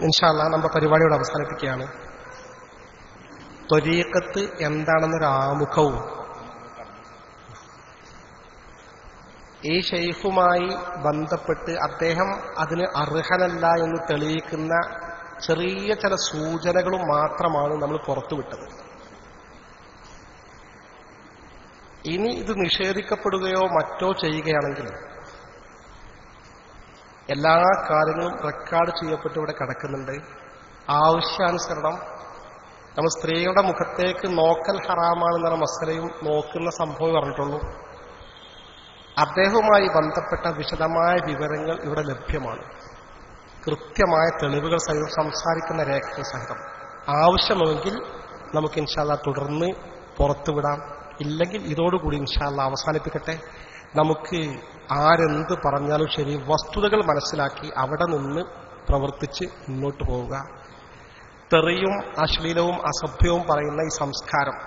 ഇൻഷാല്ല നമ്മുടെ പരിപാടിയോട് അവസാനിപ്പിക്കുകയാണ് ത്വരീക്കത്ത് എന്താണെന്നൊരു ആമുഖവും ഈ ഷെയ്ഖുമായി ബന്ധപ്പെട്ട് അദ്ദേഹം അതിന് അർഹനല്ല എന്ന് തെളിയിക്കുന്ന ചെറിയ ചില സൂചനകളും മാത്രമാണ് നമ്മൾ പുറത്തുവിട്ടത് ഇനി ഇത് നിഷേധിക്കപ്പെടുകയോ മറ്റോ ചെയ്യുകയാണെങ്കിൽ എല്ലാ കാര്യങ്ങളും റെക്കോർഡ് ചെയ്യപ്പെട്ട് ഇവിടെ കിടക്കുന്നുണ്ട്. ആവശ്യാനുസരണം. നമ്മൾ സ്ത്രീകളുടെ മുഖത്തേക്ക് നോക്കൽ ഹറാമാണെന്നുള്ള മസലയും നോക്കുന്ന സംഭവം പറഞ്ഞിട്ടുള്ളൂ. അദ്ദേഹവുമായി ബന്ധപ്പെട്ട വിശദമായ വിവരങ്ങൾ ഇവിടെ ലഭ്യമാണ്. കൃത്യമായ തെളിവുകൾ സഹിതം സംസാരിക്കുന്ന രേഖകൾ സഹിതം ആവശ്യമെങ്കിൽ നമുക്ക് ഇൻഷാല്ല തുടർന്ന് പുറത്തുവിടാം ഇല്ലെങ്കിൽ ഇതോടുകൂടി ഇൻഷാല്ല അവസാനിപ്പിക്കട്ടെ. നമുക്ക് ആരെന്ത് പറഞ്ഞാലും ശരി വസ്തുതകൾ മനസ്സിലാക്കി അവിടെ നിന്ന് പ്രവർത്തിച്ച് മുന്നോട്ട് പോവുക. തെറിയും അശ്ലീലവും അസഭ്യവും പറയുന്ന ഈ സംസ്കാരം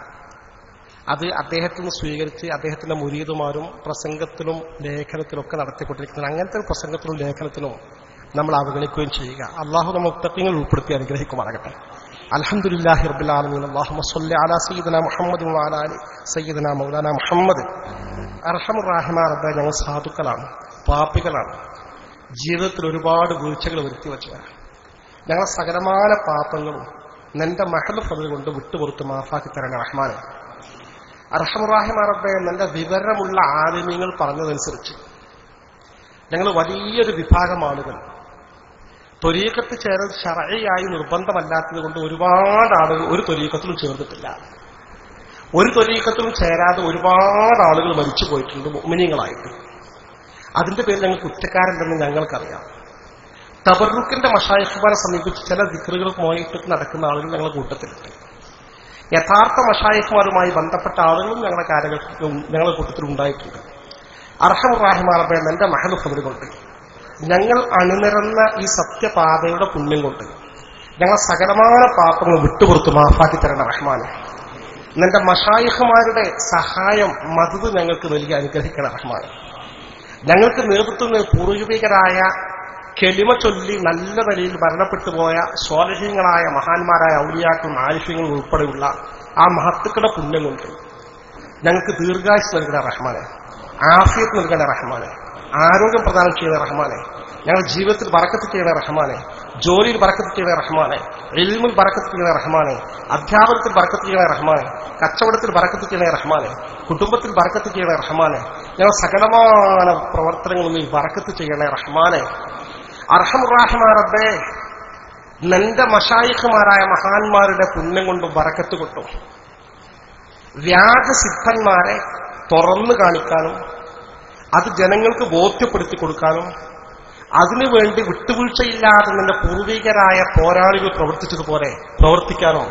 അത് അദ്ദേഹത്തിൽ നിന്ന് സ്വീകരിച്ച് അദ്ദേഹത്തിന്റെ മുരീതുമാരും പ്രസംഗത്തിലും ലേഖനത്തിലും ഒക്കെ നടത്തിക്കൊണ്ടിരിക്കുന്നത് അങ്ങനത്തെ പ്രസംഗത്തിലും ലേഖനത്തിലും നമ്മൾ അവഗണിക്കുകയും ചെയ്യുക. അള്ളാഹു നമ്മൾ മുത്തക്കങ്ങൾ ഉൾപ്പെടുത്തി അനുഗ്രഹിക്കുമാറാകട്ടെ. അൽഹംദുലില്ലാഹി റബ്ബിൽ ആലമീൻ. അല്ലാഹുമ്മ സ്വല്ലി അലാ സയ്യിദന മുഹമ്മദ് വഅലാ ആലി സയ്യിദന മൗലാന മുഹമ്മദ്. അർഹമുർ റഹീമാ റബ്ബേ ഞങ്ങൾ സാധുക്കളാണ് പാപ്പികളാണ് ജീവിതത്തിൽ ഒരുപാട് വീഴ്ചകൾ വരുത്തി വെച്ചവരാണ് ഞങ്ങളെ സകലമായ പാപങ്ങളും നിന്റെ മഹദ് ഫതിൽ കൊണ്ട് വിട്ടുപുറത്ത് മാഫാക്കി തരണ റഹ്മാനെ. അർഹമുറാഹിം അറബെ നിന്റെ വിവരമുള്ള ആലിമ്യങ്ങൾ പറഞ്ഞതനുസരിച്ച് ഞങ്ങൾ വലിയൊരു വിഭാഗം ആളുകൾ തൊരീക്കത്ത് ചേർന്ന് ഷറയായി നിർബന്ധമല്ലാത്തത് കൊണ്ട് ഒരുപാട് ആളുകൾ ഒരു തൊരീക്കത്തിലും ചേർന്നിട്ടില്ല. ഒരു തൊരീക്കത്തിലും ചേരാതെ ഒരുപാട് ആളുകൾ മരിച്ചു പോയിട്ടുണ്ട് മുമിനിയങ്ങളായിട്ട് അതിന്റെ പേരിൽ ഞങ്ങൾ കുറ്റക്കാരുണ്ടെന്ന് ഞങ്ങൾക്കറിയാം. തബറുക്കിന്റെ മഷായിഖുമാരെ സമീപിച്ച് ചില ദിക്കറുകൾ പോയിട്ട് നടക്കുന്ന ആളുകൾ ഞങ്ങളുടെ കൂട്ടത്തിലുണ്ട്. യഥാർത്ഥ മഷായിഖുമാരുമായി ബന്ധപ്പെട്ട ആളുകളും ഞങ്ങളുടെ കാര്യങ്ങൾ ഞങ്ങളുടെ കൂട്ടത്തിൽ ഉണ്ടായിട്ടുണ്ട് അർഹമുറാഹിമാറബെ എന്റെ മഹലുഫമിൽ കൊണ്ട് ഞങ്ങൾ അണിനിരന്ന ഈ സത്യപാതയുടെ പുണ്യം കൊണ്ട് ഞങ്ങൾ സകലമായ പാപങ്ങൾ വിട്ടുപുറത്ത് മാഫാക്കി തരണ റഹ്മാനെ. നിന്റെ മഷായിഹമാരുടെ സഹായം മതത് ഞങ്ങൾക്ക് നൽകി അനുഗ്രഹിക്കണ റഹ്മാൻ ഞങ്ങൾക്ക് നേതൃത്വം പൂർവികരായ കെലിമ ചൊല്ലി നല്ല നിലയിൽ മരണപ്പെട്ടു പോയ സ്വാലഹ്യങ്ങളായ മഹാന്മാരായ ഔലിയാക്കളും ആരിഫ്യങ്ങളും ഉൾപ്പെടെയുള്ള ആ മഹത്തുക്കളുടെ പുണ്യം കൊണ്ട് ഞങ്ങൾക്ക് ദീർഘായുസ് നൽകണ റഹ്മാനെ. ആഫിയത്ത് നൽകണ റഹ്മാനെ. ആരോഗ്യം പ്രദാനം ചെയ്യുന്ന റഹ്മാനെ ഞങ്ങളുടെ ജീവിതത്തിൽ പറക്കത്ത് ചെയ്യുന്ന റഹ്മാനെ ജോലിയിൽ പറക്കത്ത് ചെയ്യുന്ന റഹ്മാനെ എൽമിൽ പറക്കത്ത് ചെയ്യുന്ന റഹ്മാനെ അധ്യാപനത്തിൽ പറക്കത്ത് ചെയ്യുന്ന റഹ്മാനെ കച്ചവടത്തിൽ പറക്കത്ത് ചെയ്യുന്ന റഹ്മാനെ കുടുംബത്തിൽ പറക്കത്ത് ചെയ്യുന്ന റഹ്മാനെ ഞങ്ങൾ സകലമായ പ്രവർത്തനങ്ങളിൽ നീ പറക്കത്ത് ചെയ്യണേ റഹ്മാനെ. അർഹമുറാഹിമാറബേ നന്റെ മഷായിഖുമാരായ മഹാന്മാരുടെ പുണ്യം കൊണ്ടും വറക്കത്ത് കൊണ്ടും വ്യാജസിദ്ധന്മാരെ തുറന്നു കാണിക്കാനും അത് ജനങ്ങൾക്ക് ബോധ്യപ്പെടുത്തി കൊടുക്കാനും? അതിനുവേണ്ടി വിട്ടുവീഴ്ചയില്ലാതെ നിന്റെ പൂർവികരായ പോരാളികൾ പ്രവർത്തിച്ചതുപോലെ പ്രവർത്തിക്കാനോ?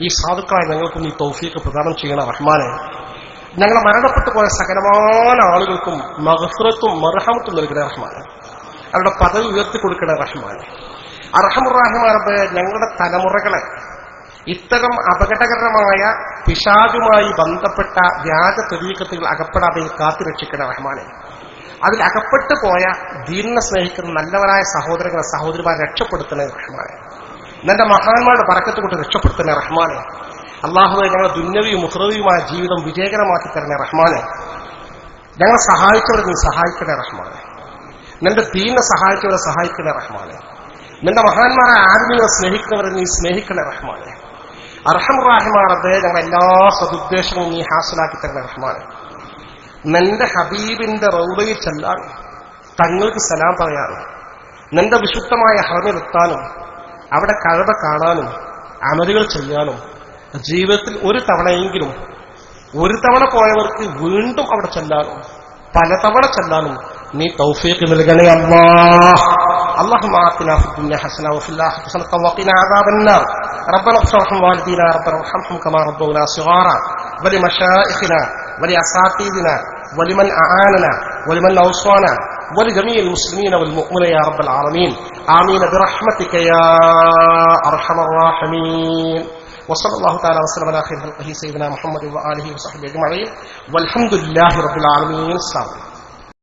ഈ സാധുക്കളായ ഞങ്ങൾക്കും ഈ തൗഫീക്ക് പ്രദാനം ചെയ്യണ റഹ്മാനെ ഞങ്ങളെ മരണപ്പെട്ടു പോയ സകലമായ ആളുകൾക്കും മഹഫറത്തും മർഹമത്തും നൽകണ റഹ്മാനെ. അവരുടെ പദവി ഉയർത്തി കൊടുക്കണേ റഹ്മാനെ അർഹമുറാഹിമാരുടെ ഞങ്ങളുടെ തലമുറകളെ ഇത്തരം അപകടകരമായ പിശാചുമായി ബന്ധപ്പെട്ട വ്യാജ തെരീക്കത്തുകൾ അകപ്പെടാതെ കാത്തുരക്ഷിക്കണ റഹ്മാനെ. അതിൽ അകപ്പെട്ടു പോയ ദീനിനെ സ്നേഹിക്കുന്ന നല്ലവരായ സഹോദരങ്ങളെ സഹോദരിമാരെ രക്ഷപ്പെടുത്തണേ റഹ്മാനെ. നിന്റെ മഹാന്മാരുടെ പറക്കത്ത് കൊണ്ട് രക്ഷപ്പെടുത്തണേ റഹ്മാനെ. അള്ളാഹുവെ ഞങ്ങളുടെ ദുന്നവിയും മുഹ്റവിയുമായ ജീവിതം വിജയകരമാക്കി തരണേ റഹ്മാനെ. ഞങ്ങളെ സഹായിച്ചവരെ നീ സഹായിക്കണേ റഹ്മാനെ. നിന്റെ ദീനെ സഹായിച്ചവരെ സഹായിക്കണേ റഹ്മാനെ. നിന്റെ മഹാന്മാരെ നിങ്ങളെ സ്നേഹിക്കുന്നവരെ നീ സ്നേഹിക്കണേ റഹ്മാനെ. അർഹമുറാഹിമാറബേ ഞങ്ങളുടെ എല്ലാ സതുദ്ദേശവും നീ ഹാസിലാക്കി തരുന്ന റഹ്മാൻ നിന്റെ ഹബീബിന്റെ റൗദയിൽ ചെല്ലാൻ തങ്ങൾക്ക് സലാം പറയാനും നിന്റെ വിശുദ്ധമായ ഹറമിലെത്താനും അവിടെ കഴവ കാണാനും അമലുകൾ ചെയ്യാനും ജീവിതത്തിൽ ഒരു തവണയെങ്കിലും ഒരു തവണ പോയവർക്ക് വീണ്ടും അവിടെ ചെല്ലാനും പല തവണ ചെല്ലാനും നീ തൗഫീക്ക് നൽകണേ അല്ലാ اللهم آتنا في الدنيا حسنة وفي الآخرة حسنة وقنا عذاب النار. ربنا اغفر ارحم والدينا ربنا ارحمهم كما ربونا صغارا. ولمشائخنا ولأساتذتنا ولمن أعاننا ولمن أوصانا ولجميع المسلمين والمؤمنين يا رب العالمين. آمين برحمتك يا أرحم الراحمين. وصلى الله تعالى وسلم على خير خلقه سيدنا محمد وآله وصحبه أجمعين. والحمد لله رب العالمين. السلام.